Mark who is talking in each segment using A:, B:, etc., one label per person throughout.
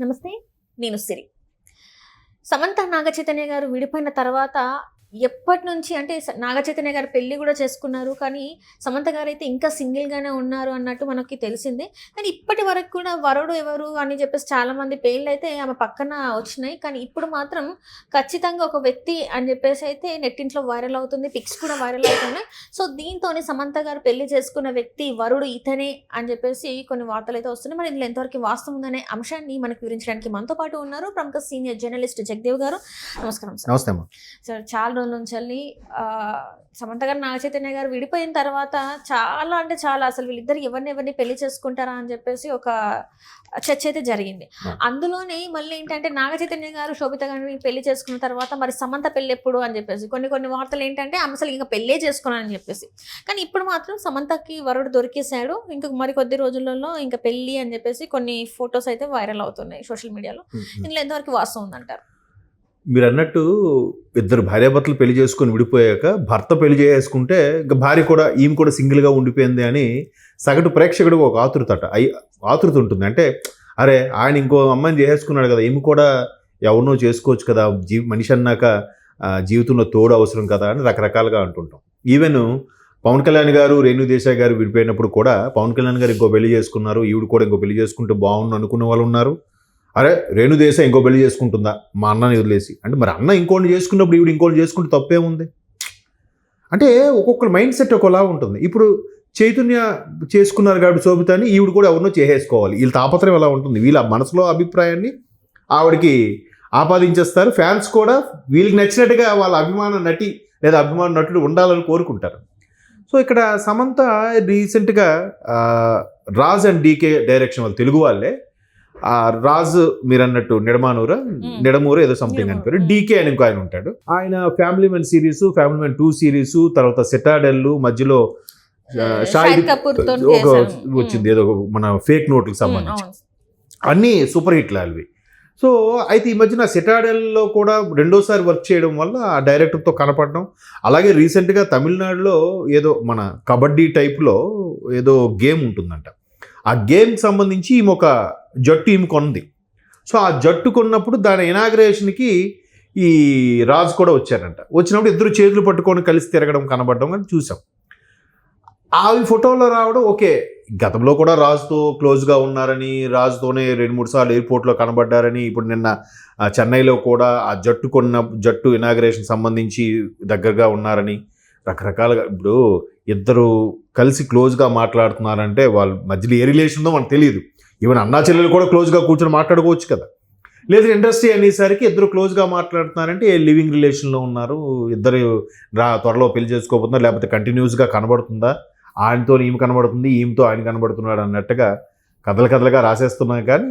A: నమస్తే. నేను సిరి. సమంత నాగచైతన్య గారు విడిపోయిన తర్వాత ఎప్పటి నుంచి అంటే నాగ చైతన్య గారు పెళ్ళి కూడా చేసుకున్నారు. కానీ సమంత గారు అయితే ఇంకా సింగిల్ గానే ఉన్నారు అన్నట్టు మనకి తెలిసిందే. కానీ ఇప్పటి వరకు కూడా వరుడు ఎవరు అని చెప్పేసి చాలా మంది పేర్లు అయితే ఆమె పక్కన వచ్చినాయి. కానీ ఇప్పుడు మాత్రం ఖచ్చితంగా ఒక వ్యక్తి అని చెప్పేసి అయితే నెట్టింట్లో వైరల్ అవుతుంది. పిక్స్ కూడా వైరల్ అవుతున్నాయి. సో దీంతో సమంత గారు పెళ్ళి చేసుకున్న వ్యక్తి వరుడు ఇతనే అని చెప్పేసి కొన్ని వార్తలు అయితే వస్తున్నాయి. మరి ఇందులో ఎంతవరకు వాస్తవం ఉందనే అంశాన్ని మనకు వివరించడానికి మనతో పాటు ఉన్నారు ప్రముఖ సీనియర్ జర్నలిస్ట్ జగదేవ్ గారు. నమస్కారం సార్. సార్ చాలా రోజుల నుంచి సమంత గారు నాగ చైతన్య గారు విడిపోయిన తర్వాత చాలా అంటే చాలా అసలు వీళ్ళిద్దరు ఎవరిని ఎవరిని పెళ్ళి చేసుకుంటారా అని చెప్పేసి ఒక చర్చ అయితే జరిగింది. అందులోనే మళ్ళీ ఏంటంటే నాగ చైతన్య గారు శోభిత గారిని పెళ్ళి చేసుకున్న తర్వాత మరి సమంత పెళ్ళి ఎప్పుడు అని చెప్పేసి కొన్ని కొన్ని వార్తలు ఏంటంటే ఆమె అసలు ఇంకా పెళ్ళే చేసుకున్నానని చెప్పేసి. కానీ ఇప్పుడు మాత్రం సమంతకి వరుడు దొరికేశాడు. ఇంకా మరి కొద్ది రోజులలో ఇంకా పెళ్ళి అని చెప్పేసి కొన్ని ఫొటోస్ అయితే వైరల్ అవుతున్నాయి సోషల్ మీడియాలో. ఇందులో ఎంతవరకు వాస్తవం ఉందంటారు?
B: మీరు అన్నట్టు ఇద్దరు భార్యాభర్తలు పెళ్ళి చేసుకొని విడిపోయాక భర్త పెళ్ళి చేసుకుంటే భార్య కూడా ఈమె కూడా సింగిల్గా ఉండిపోయింది అని సగటు ప్రేక్షకుడికి ఒక ఆతృత అయి ఆతృత ఉంటుంది. అంటే అరే ఆయన ఇంకో అమ్మాయిని చేసేసుకున్నాడు కదా ఈమె కూడా ఎవరినో చేసుకోవచ్చు కదా జీ మనిషి అన్నాక ఆ, జీవితంలో తోడు అవసరం కదా అని రకరకాలుగా అంటుంటాం. ఈవెన్ పవన్ కళ్యాణ్ గారు రేణు దేశాయ్ గారు విడిపోయినప్పుడు కూడా పవన్ కళ్యాణ్ గారు ఇంకో పెళ్ళి చేసుకున్నారు ఈవిడ కూడా ఇంకో పెళ్ళి చేసుకుంటే బాగుండు అనుకునే వాళ్ళు ఉన్నారు. అరే రేణుదేశం ఇంకో పెళ్ళి చేసుకుంటుందా? మా అన్నని వదిలేసి. అంటే మరి అన్న ఇంకోటి చేసుకున్నప్పుడు ఈవిడ ఇంకోటి చేసుకుంటే తప్పేముంది అంటే ఒక్కొక్కరి మైండ్ సెట్ ఒకలా ఉంటుంది. ఇప్పుడు చైతన్య చేసుకున్నారు కాబట్టి శోభితాన్ని ఈవిడ కూడా ఎవరినో చేసేసుకోవాలి. వీళ్ళ తాపత్రయం ఎలా ఉంటుంది? వీళ్ళ మనసులో అభిప్రాయాన్ని ఆవిడకి ఆపాదించేస్తారు. ఫ్యాన్స్ కూడా వీళ్ళకి నచ్చినట్టుగా వాళ్ళ అభిమాన నటి లేదా అభిమాన నటుడు ఉండాలని కోరుకుంటారు. సో ఇక్కడ సమంత రీసెంట్గా రాజ్ అండ్ డీకే డైరెక్షన్ వాళ్ళు తెలుగు వాళ్ళే. ఆ, రాజ్ మీరు అన్నట్టు నిడమానూరా నిడమూరు ఏదో సంథింగ్ అని పేరు. డీకే అని ఇంకో ఆయన ఉంటాడు. ఆయన family men series family men two series తర్వాత సెటాడెల్ మధ్యలో షాహిద్ ఒక వచ్చింది ఏదో మన ఫేక్ నోట్లకు సంబంధించి. అన్నీ సూపర్ హిట్లు అవి. సో అయితే ఈ మధ్యన సెటాడెల్లో కూడా రెండోసారి వర్క్ చేయడం వల్ల ఆ డైరెక్టర్తో కనపడడం అలాగే రీసెంట్గా తమిళనాడులో ఏదో మన కబడ్డీ టైప్లో ఏదో గేమ్ ఉంటుందంట. ఆ గేమ్కి సంబంధించి ఈమె ఒక జట్టు ఈమె కొన్నది సో ఆ జట్టు కొన్నప్పుడు దాని ఇనాగ్రేషన్కి ఈ రాజు కూడా వచ్చారంట. వచ్చినప్పుడు ఇద్దరు చేతులు పట్టుకొని కలిసి తిరగడం కనబడడం అని చూసాం. అవి ఫోటోలో రావడం ఓకే గతంలో కూడా రాజుతో క్లోజ్గా ఉన్నారని రాజుతోనే రెండు మూడు సార్లు ఎయిర్పోర్ట్లో కనబడ్డారని ఇప్పుడు నిన్న చెన్నైలో కూడా ఆ జట్టు కొన్న జట్టు ఇనాగ్రేషన్ సంబంధించి దగ్గరగా ఉన్నారని రకరకాలుగా ఇప్పుడు ఇద్దరు కలిసి క్లోజ్గా మాట్లాడుతున్నారంటే వాళ్ళ మధ్యలో ఏ రిలేషన్ ఉందో మనకు తెలియదు ఈవెన్ అన్నా చెల్లెలు కూడా క్లోజ్గా కూర్చొని మాట్లాడుకోవచ్చు కదా. లేదు ఇండస్ట్రీ అనేసరికి ఇద్దరు క్లోజ్గా మాట్లాడుతున్నారంటే ఏ లివింగ్ రిలేషన్లో ఉన్నారు? ఇద్దరు రా త్వరలో పెళ్ళి చేసుకోబోతున్నారు లేకపోతే కంటిన్యూస్గా కనబడుతుందా? ఆయనతో ఈమె కనబడుతుంది ఈమెతో ఆయన కనబడుతున్నాడు అన్నట్టుగా కథలు కథలుగా రాసేస్తున్నాం కానీ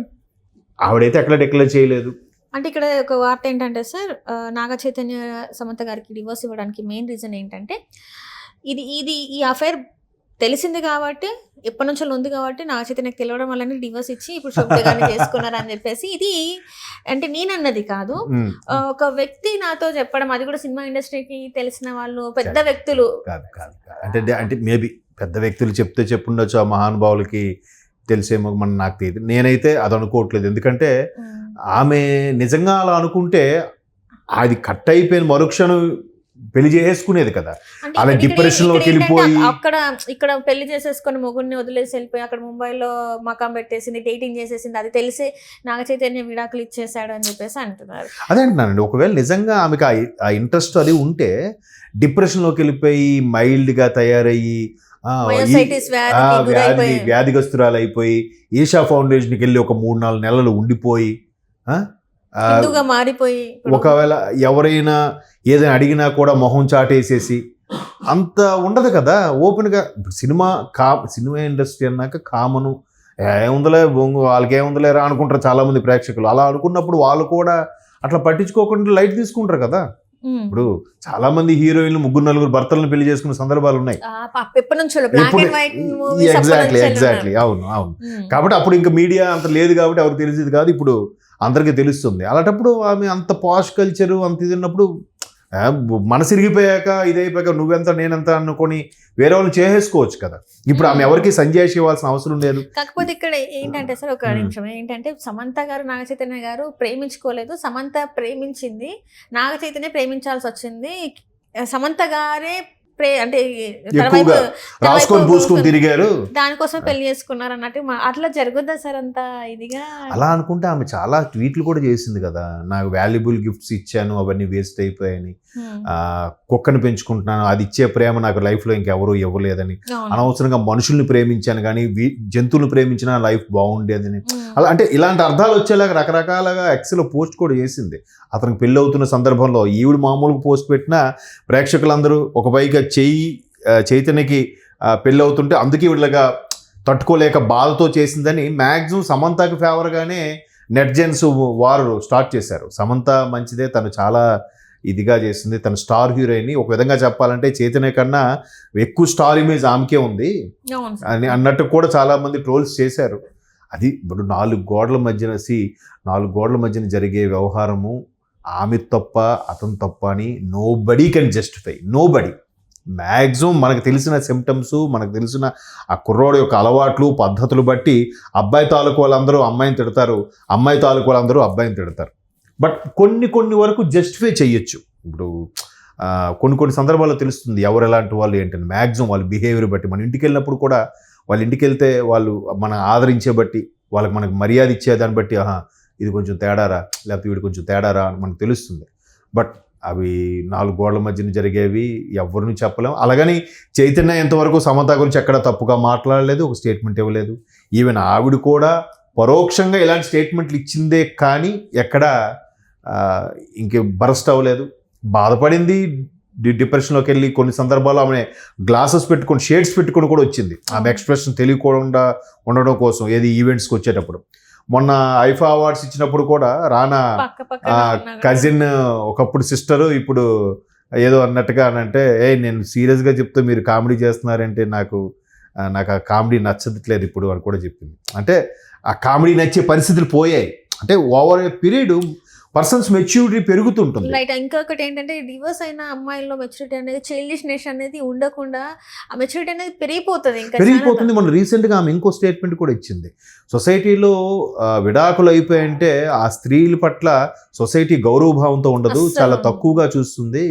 B: ఆవిడైతే ఎక్కడ డిక్లేర్ చేయలేదు.
A: అంటే ఇక్కడ ఒక వార్త ఏంటంటే సార్ ఆ, నాగ చైతన్య సమంత గారికి డివోర్స్ ఇవ్వడానికి మెయిన్ రీజన్ ఏంటంటే ఇది ఇది ఈ అఫైర్ తెలిసింది కాబట్టి ఎప్పటి నుంచో ఉంది కాబట్టి నాగ చైతన్యకి తెలియడం వల్లనే డివోర్స్ ఇచ్చి ఇప్పుడు శోభిత గారిని చేసుకున్నారు అని చెప్పేసి ఇది అంటే నేనన్నది కాదు. ఒక వ్యక్తి నాతో చెప్పడం అది కూడా సినిమా ఇండస్ట్రీకి తెలిసిన వాళ్ళు పెద్ద వ్యక్తులు.
B: అంటే అంటే మేబీ పెద్ద వ్యక్తులు చెప్తే చెప్పుండొచ్చు ఆ మహానుభావులకి తెలిసేమో మన నాకు తెలియదు నేనైతే అది అనుకోవట్లేదు. ఎందుకంటే ఆమె నిజంగా అలా అనుకుంటే అది కట్ అయిపోయిన మరుక్షణం పెళ్ళి చేసుకునేది కదా. అలా depression లోకి వెళ్ళిపోయి-
A: అక్కడ ఇక్కడ పెళ్ళి చేసేసుకొని మొగుడిని వదిలేసి వెళ్ళిపోయి అక్కడ ముంబైలో మకాం పెట్టేసింది డేటింగ్ చేసేసింది అది తెలిసే నాగ చైతన్య విడాకులు ఇచ్చేసాడు అని చెప్పేసి అంటున్నారు.
B: అదే అంటున్నానండి. ఒకవేళ నిజంగా ఆమెకు ఆ- ఇంట్రెస్ట్ అది ఉంటే డిప్రెషన్లోకి వెళ్ళిపోయి మైల్డ్గా తయారయ్యి ఆ, ఈ-
A: మయోసైటిస్
B: ఆ,
A: వ్యాధికి
B: వ్యాధి
A: గురైపోయి.
B: వ్యాధిగ్రస్తురాలు అయిపోయి ఈషా ఫౌండేషన్కి వెళ్ళి ఒక మూడు నాలుగు నెలలు ఉండిపోయి
A: మారిపోయి
B: ఒకవేళ ఎవరైనా ఏదైనా అడిగినా కూడా మొహం చాటేసేసి అంత ఉండదు కదా ఓపెన్గా ఇప్పుడు సినిమా కా సినిమా ఇండస్ట్రీ అన్నాక కామను ఏముందలే బొంగు వాళ్ళకి ఏముందలేరా అనుకుంటారు చాలామంది ప్రేక్షకులు అలా అనుకున్నప్పుడు వాళ్ళు కూడా అట్లా పట్టించుకోకుండా లైట్ తీసుకుంటారు కదా. ఇప్పుడు చాలా మంది హీరోయిన్లు ముగ్గురు నలుగురు భర్తలను పెళ్ళి చేసుకున్న సందర్భాలు ఉన్నాయి. ఎగ్జాక్ట్లీ ఎగ్జాక్ట్లీ అవును అవును. కాబట్టి అప్పుడు ఇంకా మీడియా అంత లేదు కాబట్టి ఎవరికి తెలిసేది కాదు. ఇప్పుడు అందరికీ తెలుస్తుంది. అలాంటప్పుడు ఆమె అంత పాష్ కల్చర్ అంత ఇది ఉన్నప్పుడు ఆ, మనసు ఇరిగిపోయాక ఇదైపోయాక నువ్వెంత నేనెంత అనుకొని వేరే వాళ్ళని చేసేసుకోవచ్చు కదా. ఇప్పుడు ఆమె ఎవరికి సంజయ్ ఇవ్వాల్సిన అవసరం లేదు.
A: కాకపోతే ఇక్కడ ఏంటంటే సార్ ఒక
B: మ్మ్.
A: నిమిషం. ఏంటంటే సమంత గారు నాగ చైతన్య గారు ప్రేమించుకోలేదు. సమంత ప్రేమించింది నాగ చైతన్య ప్రేమించాల్సి వచ్చింది. సమంత గారే ప్రే అంటే
B: రాసుకొని పూసుకొని తిరిగారు.
A: దానికోసం పెళ్ళి చేసుకున్నారు అన్నట్టు అట్లా జరుగుద్దా సార్ అంత ఇదిగా?
B: అలా అనుకుంటే ఆమె చాలా ట్వీట్లు కూడా చేసింది కదా. నాకు వాల్యుబుల్ గిఫ్ట్స్ ఇచ్చాను అవన్నీ వేస్ట్ అయిపోయాయని. కుక్కని పెంచుకుంటున్నాను అది ఇచ్చే ప్రేమ నాకు లైఫ్లో ఇంకెవరూ ఇవ్వలేదని. అనవసరంగా మనుషుల్ని ప్రేమించాను కానీ జంతువులు ప్రేమించిన లైఫ్ బాగుండేదని. అలా అంటే ఇలాంటి అర్థాలు వచ్చేలాగా రకరకాలుగా ఎక్స్లో పోస్ట్ కూడా చేసింది. అతనికి పెళ్ళి అవుతున్న సందర్భంలో ఈవిడ మామూలుగా పోస్ట్ పెట్టినా ప్రేక్షకులందరూ ఒక పైగా చెయ్యి చైతన్యకి ఆ, పెళ్ళి అవుతుంటే అందుకే వీళ్ళగా తట్టుకోలేక బాధతో చేసిందని మ్యాక్సిమం సమంతకి ఫేవర్గానే నెట్జెన్స్ వారు స్టార్ట్ చేశారు. సమంత మంచిదే తను చాలా ఇదిగా చేసింది తను స్టార్ హీరోయిన్ ఒక విధంగా చెప్పాలంటే చైతన్య కన్నా ఎక్కువ స్టార్ ఇమేజ్ ఆమెకే ఉంది. అని అన్నట్టు కూడా చాలా మంది ట్రోల్స్ చేశారు. అది ఇప్పుడు నాలుగు గోడల మధ్యన సి నాలుగు గోడల మధ్యన జరిగే వ్యవహారము ఆమె తప్ప అతను తప్ప అని nobody can justify nobody maximum మనకు తెలిసిన సిమ్టమ్స్ మనకు తెలిసిన ఆ కుర్రోడు యొక్క అలవాట్లు పద్ధతులు బట్టి అబ్బాయి తాలూకు వాళ్ళందరూ అమ్మాయిని తిడతారు అమ్మాయి తాలూకు వాళ్ళందరూ అబ్బాయిని తిడతారు. బట్ కొన్ని కొన్ని వరకు జస్టిఫై చేయొచ్చు. ఇప్పుడు కొన్ని కొన్ని సందర్భాల్లో తెలుస్తుంది ఎవరు ఎలాంటి వాళ్ళు ఏంటని. మ్యాక్సిమం వాళ్ళ బిహేవియర్ బట్టి మన ఇంటికి వెళ్ళినప్పుడు కూడా వాళ్ళ ఇంటికి వెళ్తే వాళ్ళు మన ఆదరించే బట్టి వాళ్ళకి మనకు మర్యాద ఇచ్చేదాన్ని బట్టి ఆహా ఇది కొంచెం తేడారా లేకపోతే వీడు కొంచెం తేడారా అని మనకు తెలుస్తుంది. బట్ అవి నాలుగు గోడల మధ్యన జరిగేవి ఎవరిని చెప్పలేం. అలాగని చైతన్య ఎంతవరకు సమత గురించి ఎక్కడ తప్పుగా మాట్లాడలేదు ఒక స్టేట్మెంట్ ఇవ్వలేదు. ఈవెన్ ఆవిడ కూడా పరోక్షంగా ఇలాంటి స్టేట్మెంట్లు ఇచ్చిందే కానీ ఎక్కడ ఇంక బరస్ట్ అవ్వలేదు. బాధపడింది డిప్రెషన్లోకి వెళ్ళి కొన్ని సందర్భాల్లో ఆమె గ్లాసెస్ పెట్టుకొని షేడ్స్ పెట్టుకొని కూడా వచ్చింది. ఆమె ఎక్స్ప్రెషన్ తెలియకుండా ఉండడం కోసం ఏది ఈవెంట్స్కి వచ్చేటప్పుడు. మొన్న ఐఫా అవార్డ్స్ ఇచ్చినప్పుడు కూడా రానా కజిన్ ఒకప్పుడు సిస్టరు ఇప్పుడు ఏదో అన్నట్టుగా అని అంటే ఏ నేను సీరియస్గా చెప్తే మీరు కామెడీ చేస్తున్నారంటే నాకు నాకు ఆ కామెడీ నచ్చట్లేదు ఇప్పుడు అని కూడా చెప్పింది. అంటే ఆ కామెడీ నచ్చే పరిస్థితులు పోయాయి. అంటే over a period persons maturity పెరుగుతుంటుంది.
A: Right ఇంకొకటి ఏంటంటే డివోర్స్ అయిన అమ్మాయిల్లో మెచ్యూరిటీ అనేది చైల్డిష్నెస్ అనేది ఉండకుండా ఆ మెచ్యూరిటీ అనేది పెరిగిపోతుంది ఇంకా
B: పెరిగిపోతుంది. మన రీసెంట్గా ఆమె ఇంకో స్టేట్మెంట్ కూడా ఇచ్చింది. సొసైటీలో విడాకులు అయిపోయింటే ఆ స్త్రీల పట్ల సొసైటీ గౌరవభావంతో ఉండదు. చాలా తక్కువగా చూస్తుంది.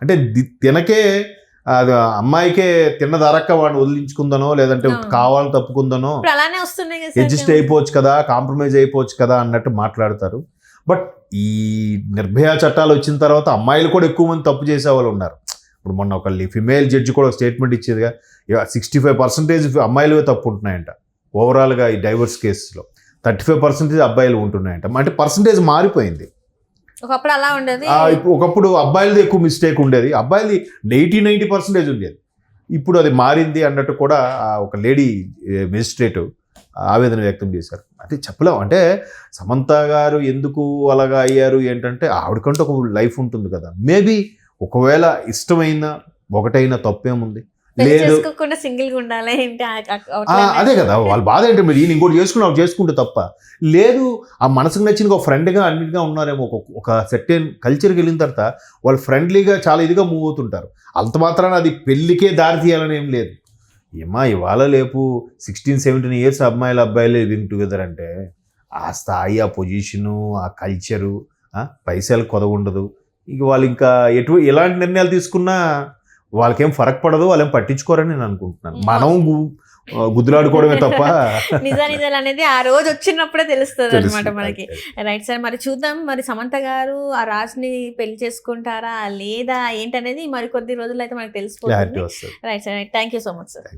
B: అంటే తినకే అది అమ్మాయికే తిన్నది అరక్క వాడిని వదిలించుకుందనో లేదంటే. కావాలని తప్పుకుందనో
A: అలానే వస్తున్నాయి
B: అడ్జస్ట్ అయిపోవచ్చు కదా కాంప్రమైజ్ అయిపోవచ్చు కదా అన్నట్టు మాట్లాడతారు. బట్ ఈ నిర్భయ చట్టాలు వచ్చిన తర్వాత అమ్మాయిలు కూడా ఎక్కువ మంది తప్పు చేసే వాళ్ళు ఉన్నారు. ఇప్పుడు మొన్న ఒక ఫిమేల్ జడ్జి కూడా స్టేట్మెంట్ ఇచ్చేదిగా సిక్స్టీ ఫైవ్ పర్సెంటేజ్ అమ్మాయిలవే తప్పు ఉంటున్నాయంట. ఓవరాల్గా ఈ డైవర్స్ కేసులో థర్టీ ఫైవ్ పర్సెంటేజ్ అబ్బాయిలు ఉంటున్నాయంట. అంటే పర్సంటేజ్ మారిపోయింది.
A: ఒకప్పుడు అలా ఉండేది.
B: ఒకప్పుడు అబ్బాయిలది ఎక్కువ మిస్టేక్ ఉండేది. అబ్బాయిలది ఎయిటీ నైంటీ పర్సెంటేజ్ ఉండేది. ఇప్పుడు అది మారింది అన్నట్టు కూడా ఒక లేడీ మెజిస్ట్రేట్ ఆవేదన వ్యక్తం చేశారు. అంటే చెప్పలేం. అంటే సమంత గారు ఎందుకు అలాగా అయ్యారు? ఏంటంటే ఆవిడకంటే ఒక లైఫ్ ఉంటుంది కదా. మేబీ ఒకవేళ ఇష్టమైన ఒకటైన తప్పేముంది? లేదు.
A: చేసుకోకుండా సింగిల్గా ఉండాలి ఏంటి? ఆ- ఆ-
B: ఆ,
A: అట్లనే.
B: అదే కదా. వాళ్ళ బాధ ఏంటంటే మీరు ఈయన ఇంకోటి చేసుకుని చేసుకుంటే తప్ప. లేదు ఆ మనసుకు నచ్చిన ఒక ఫ్రెండ్గా అన్నిటిగా ఉన్నారేమో. ఒక ఒక సెర్టెన్ కల్చర్కి వెళ్ళిన తర్వాత వాళ్ళు ఫ్రెండ్లీగా చాలా ఇదిగా మూవ్ అవుతుంటారు. అంత మాత్రాన అది పెళ్ళికే దారి తీయాలని ఏం లేదు. ఏమా ఇవాళ లేపు సిక్స్టీన్ సెవెంటీన్ ఇయర్స్ అమ్మాయిలు అబ్బాయిలు లివింగ్ టుగెదర్ అంటే ఆ స్థాయి ఆ పొజిషను ఆ కల్చరు పైసలు కొదవ ఉండదు ఇక వాళ్ళు ఇంకా ఎటు ఎలాంటి నిర్ణయాలు తీసుకున్నా వాళ్ళకేం ఫరక్ పడదు వాళ్ళేం పట్టించుకోరని నేను అనుకుంటున్నాను. మనం గుద్దులాడుకోవడమే తప్ప.
A: నిజా నిజాలు అనేది ఆ రోజు వచ్చినప్పుడే తెలుస్తుంది అనమాట. మనకి రైట్ సార్ మరి చూద్దాం మరి సమంత గారు ఆ రాజ్ని పెళ్ళి చేసుకుంటారా లేదా ఏంటనేది మరి కొద్ది రోజులు అయితే మనకి తెలిసిపోతుంది. Right sir thank you so much sir.